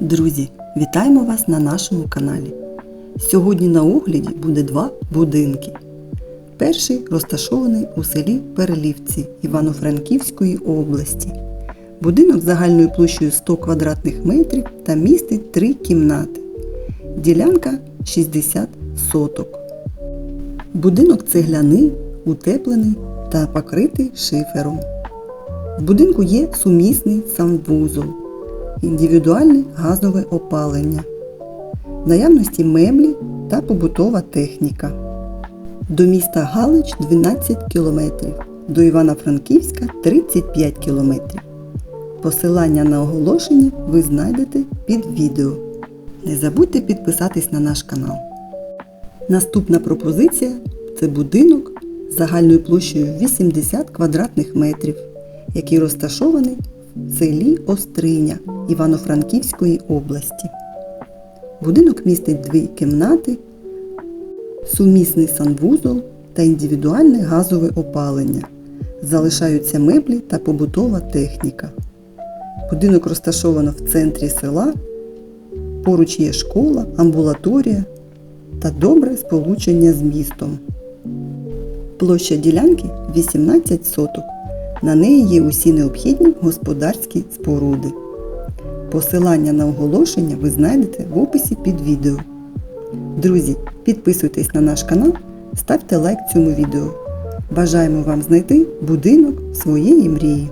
Друзі, вітаємо вас на нашому каналі. Сьогодні на огляді буде два будинки. Перший розташований у селі Перелівці Івано-Франківської області. Будинок загальною площею 100 квадратних метрів та містить три кімнати. Ділянка 60 соток. Будинок цегляний, утеплений та покритий шифером. В будинку є сумісний санвузол, індивідуальне газове опалення, наявності меблі та побутова техніка. До міста Галич 12 км, до Івано-Франківська 35 км. Посилання на оголошення ви знайдете під відео. Не забудьте підписатись на наш канал. Наступна пропозиція це будинок загальною площею 80 квадратних метрів, який розташований в селі Остриня Івано-Франківської області. Будинок містить дві кімнати, сумісний санвузол та індивідуальне газове опалення. Залишаються меблі та побутова техніка. Будинок розташовано в центрі села, поруч є школа, амбулаторія та добре сполучення з містом. Площа ділянки 18 соток. На неї є усі необхідні господарські споруди. Посилання на оголошення ви знайдете в описі під відео. Друзі, підписуйтесь на наш канал, ставте лайк цьому відео. Бажаємо вам знайти будинок своєї мрії.